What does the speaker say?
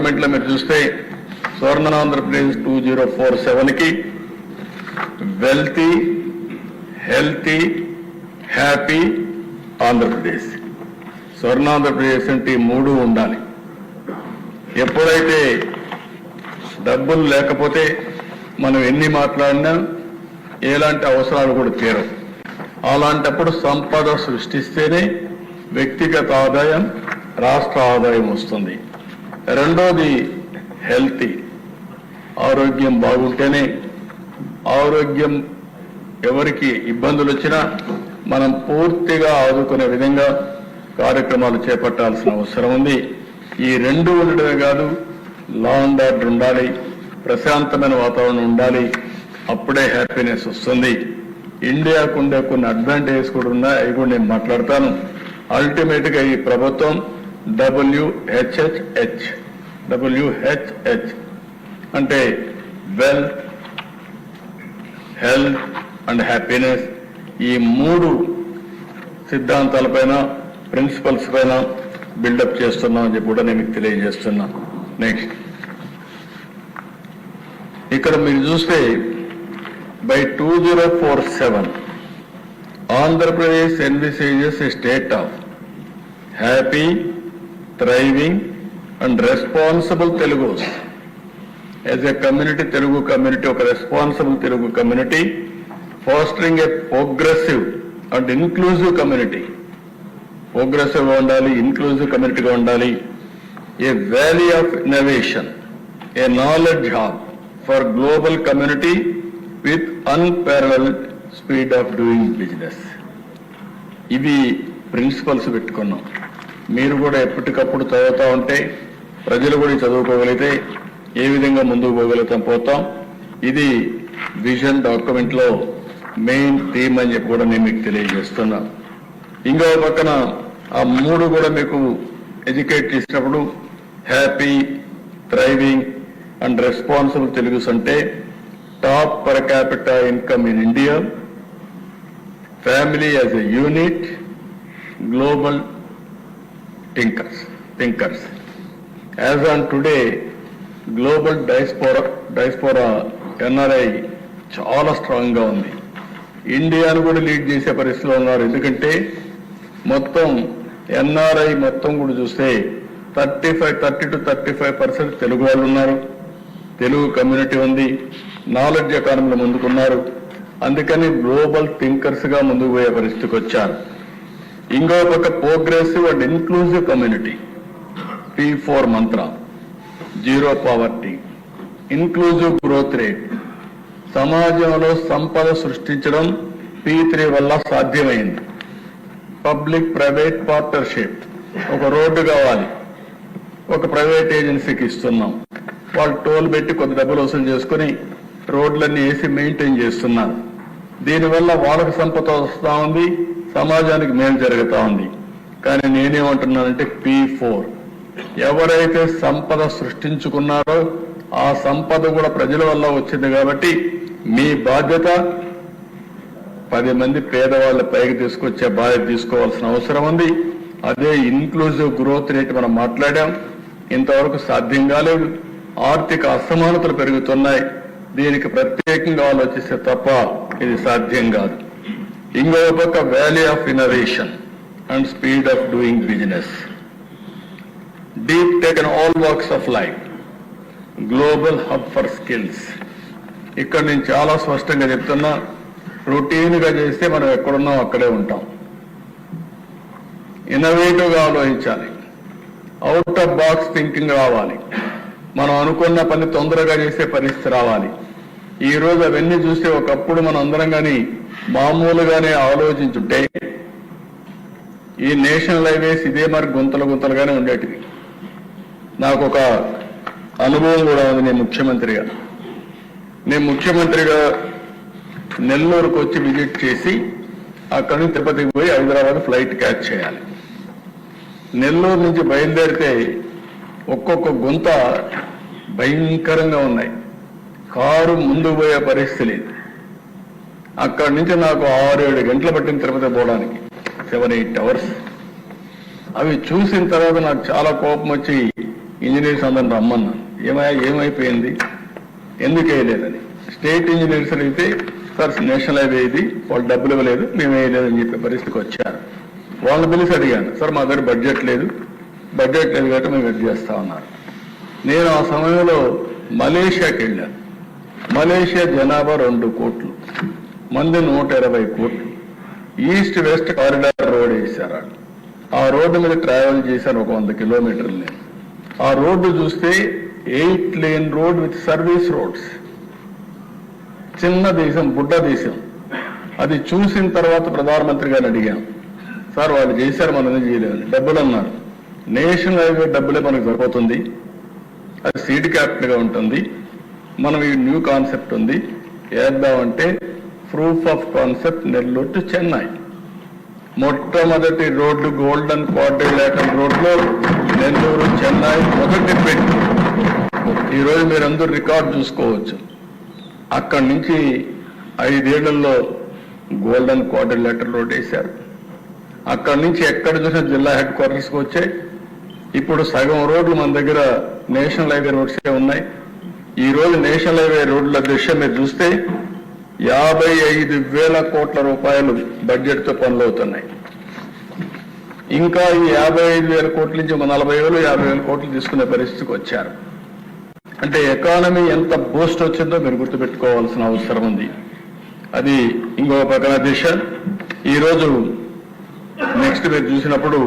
డాక్యుమెంట్లో మీరు చూస్తే Suvarna Andhra Pradesh two zero four సెవెన్కి వెల్తీ హెల్తీ హ్యాపీ ఆంధ్రప్రదేశ్. స్వర్ణాంధ్రప్రదేశ్ అంటే మూడు ఉండాలి. ఎప్పుడైతే డబ్బులు లేకపోతే మనం ఎన్ని మాట్లాడినా ఎలాంటి అవసరాలు కూడా తీరవు. అలాంటప్పుడు సంపద సృష్టిస్తేనే వ్యక్తిగత ఆదాయం రాష్ట్ర ఆదాయం వస్తుంది. రెండోది హెల్తీ. ఆరోగ్యం బాగుంటేనే ఆరోగ్యం ఎవరికి ఇబ్బందులు వచ్చినా మనం పూర్తిగా ఆదుకునే విధంగా కార్యక్రమాలు చేపట్టాల్సిన అవసరం ఉంది. ఈ రెండు ఉండడమే కాదు లా అండ్ ఆర్డర్ ఉండాలి ప్రశాంతమైన వాతావరణం ఉండాలి అప్పుడే హ్యాపీనెస్ వస్తుంది. ఇండియాకు ఉండే కొన్ని అడ్వాంటేజెస్ కూడా ఉన్నాయి అవి కూడా నేను మాట్లాడతాను. అల్టిమేట్గా ఈ ప్రభుత్వం డబ్ల్యూహెచ్హెచ్హెచ్ డబ్ల్యూహెచ్హెచ్ అంటే వెల్త్ హెల్త్ అండ్ హ్యాపీనెస్ ఈ మూడు సిద్ధాంతాలపైన ప్రిన్సిపల్స్ పైన బిల్డప్ చేస్తున్నాం అని చెప్పి కూడా నేను మీకు తెలియజేస్తున్నా. నెక్స్ట్ ఇక్కడ మీరు చూస్తే by two zero four seven Andhra Pradesh envisages a state of happy thriving and responsible Telugu as a community Telugu community ఒక responsible Telugu community fostering a progressive and inclusive community progressive ఉండాలి inclusive కమ్యూనిటీగా ఉండాలి. A valley of innovation a knowledge hub for global community with unparalleled speed of doing business ఇవి principles పెట్టుకున్నాం. మీరు కూడా ఎప్పటికప్పుడు చదువుతూ ఉంటే ప్రజలు కూడా చదువుకోగలిగితే ఏ విధంగా ముందుకు పోగలుగుతాం పోతాం. ఇది విజన్ డాక్యుమెంట్లో మెయిన్ థీమ్ అని చెప్పి కూడా నేను మీకు తెలియజేస్తున్నా. ఇంకో పక్కన ఆ మూడు కూడా మీకు ఎడ్యుకేట్ చేసినప్పుడు happy thriving and responsible Telugus అంటే top per capita income in India family as a unit global thinkers thinkers as on today global diaspora diaspora NRI చాలా స్ట్రాంగ్గా ఉంది. ఇండియాను కూడా లీడ్ చేసే పరిస్థితిలో ఉన్నారు. ఎందుకంటే మొత్తం ఎన్ఆర్ఐ మొత్తం కూడా చూస్తే thirty five thirty to thirty five percent Telugu వాళ్ళు ఉన్నారు. తెలుగు కమ్యూనిటీ ఉంది. నాలెడ్జ్ ఎకానమీలో ముందుకున్నారు. అందుకని గ్లోబల్ థింకర్స్గా ముందుకు పోయే పరిస్థితికి వచ్చారు. ఇంకో పక్క progressive and inclusive community. P four Mantra zero poverty inclusive growth rate సమాజంలో సంపద సృష్టించడం పి త్రీ వల్ల సాధ్యమైంది. పబ్లిక్ ప్రైవేట్ పార్ట్నర్షిప్ ఒక రోడ్డు కావాలి. ఒక ప్రైవేట్ ఏజెన్సీకి ఇస్తున్నాం. వాళ్ళు టోల్ పెట్టి కొద్ది డబ్బులు వసూలు చేసుకుని రోడ్లన్నీ వేసి మెయింటైన్ చేస్తున్నారు. దీనివల్ల వాళ్ళకి సంపద వస్తూ ఉంది. సమాజానికి మేలు జరుగుతా ఉంది. కానీ నేనేమంటున్నానంటే పి ఫోర్. ఎవరైతే సంపద సృష్టించుకున్నారో ఆ సంపద కూడా ప్రజల వల్ల వచ్చింది కాబట్టి మీ బాధ్యత పది మంది పేదవాళ్ళ పైకి తీసుకొచ్చే బాధ్యత తీసుకోవాల్సిన అవసరం ఉంది. అదే ఇన్క్లూజివ్ గ్రోత్ రేట్ మనం మాట్లాడాం. ఇంతవరకు సాధ్యం కాలేదు. ఆర్థిక అసమానతలు పెరుగుతున్నాయి. దీనికి ప్రత్యేకంగా ఆలోచిస్తే తప్ప ఇది సాధ్యం కాదు. ఇంకో పక్క valley of innovation and speed of doing business deep tech in all works of life global hub for skills ఇక్కడ నేను చాలా స్పష్టంగా చెప్తున్నా రొటీన్గా చేస్తే మనం ఎక్కడున్నాం అక్కడే ఉంటాం. ఇన్నోవేటివ్గా ఆలోచించాలి. అవుట్ ఆఫ్ బాక్స్ థింకింగ్ రావాలి. మనం అనుకున్న పని తొందరగా చేసే పరిస్థితి రావాలి. ఈ రోజు అవన్నీ చూస్తే ఒకప్పుడు మనం అందరం కానీ మామూలుగానే ఆలోచించుంటే ఈ నేషనల్ హైవేస్ ఇదే మరి గుంతలు గుంతలుగానే ఉండేటివి. నాకు ఒక అనుభవం కూడా ఉంది నేను ముఖ్యమంత్రిగా. నేను ముఖ్యమంత్రిగా నెల్లూరుకు వచ్చి విజిట్ చేసి అక్కడి నుంచి తిరుపతికి పోయి హైదరాబాద్ ఫ్లైట్ క్యాచ్ చేయాలి. నెల్లూరు నుంచి బయలుదేరితే ఒక్కొక్క గుంత భయంకరంగా ఉన్నాయి. కారు ముందుకు పోయే పరిస్థితి లేదు. అక్కడి నుంచి నాకు ఆరు ఏడు గంటలు పట్టిన తిరుపతి పోవడానికి. Seven eight hours. అవి చూసిన తర్వాత నాకు చాలా కోపం వచ్చి ఇంజనీర్స్ అందరిని రమ్మన్నాను ఏమయ్యా ఏమైపోయింది? ఎందుకు వేయలేదని. స్టేట్ ఇంజనీర్స్ అయితే సార్ నేషనల్ హైవే ఇది వాళ్ళు డబ్బులు ఇవ్వలేదు మేము వేయలేదని చెప్పే పరిస్థితికి వచ్చారు. వాళ్ళని పిలిచి అడిగాను సార్ మా దగ్గర బడ్జెట్ లేదు బడ్జెట్ లేదు కాబట్టి మేము ఎడ్ చేస్తా ఉన్నారు నేను ఆ సమయంలో మలేషియాకి వెళ్ళాను. మలేషియా జనాభా రెండు కోట్లు. మంది నూట ఇరవై కోట్లు. ఈస్ట్ వెస్ట్ కారిడార్ రోడ్ వేశారు ఆ రోడ్డు మీద ట్రావెల్ చేశాను ఒక వంద కిలోమీటర్లు. ఆ రోడ్డు చూస్తే eight lane road with service roads. చిన్న దేశం బుడ్డ దేశం. అది చూసిన తర్వాత ప్రధానమంత్రి గారిని అడిగాం. సార్ వాళ్ళు చేశారు మనం చేయలేదు? డబ్బులు అన్నారు. నేషనల్ హైవే డబ్బులే మనకు సరిపోతుంది. అది సీట్ క్యాపిటల్గా ఉంటుంది. మనం ఈ న్యూ కాన్సెప్ట్ ఉంది. వేద్దామంటే proof of concept Nellore to Chennai. మొట్టమొదటి రోడ్డు గోల్డెన్ క్వాడ్రిలేటర్ రోడ్లో నెల్లూరు చెన్నై మొదటి పెట్టి. ఈరోజు మీరందరూ రికార్డ్ చూసుకోవచ్చు. అక్కడి నుంచి ఐదేళ్ళలో గోల్డెన్ క్వాడ్రిలేటర్ రోడ్ వేశారు. అక్కడి నుంచి ఎక్కడ చూసినా జిల్లా హెడ్ క్వార్టర్స్కి వచ్చాయి. ఇప్పుడు సగం రోడ్లు మన దగ్గర నేషనల్ హైవే రోడ్సే ఉన్నాయి. ఈ రోజు నేషనల్ హైవే రోడ్ల దృశ్యం మీరు చూస్తే యాభై ఐదు వేల కోట్ల రూపాయలు బడ్జెట్తో పనులు అవుతున్నాయి ఇంకా ఈ యాభై ఐదు వేల కోట్ల నుంచి ఒక నలభై వేలు యాభై వేల కోట్లు తీసుకునే పరిస్థితికి వచ్చారు. అంటే ఎకానమీ ఎంత బూస్ట్ వచ్చిందో మీరు గుర్తుపెట్టుకోవాల్సిన అవసరం ఉంది. అది ఇంకో పక్కన దిశ. ఈరోజు నెక్స్ట్ మీరు చూసినప్పుడు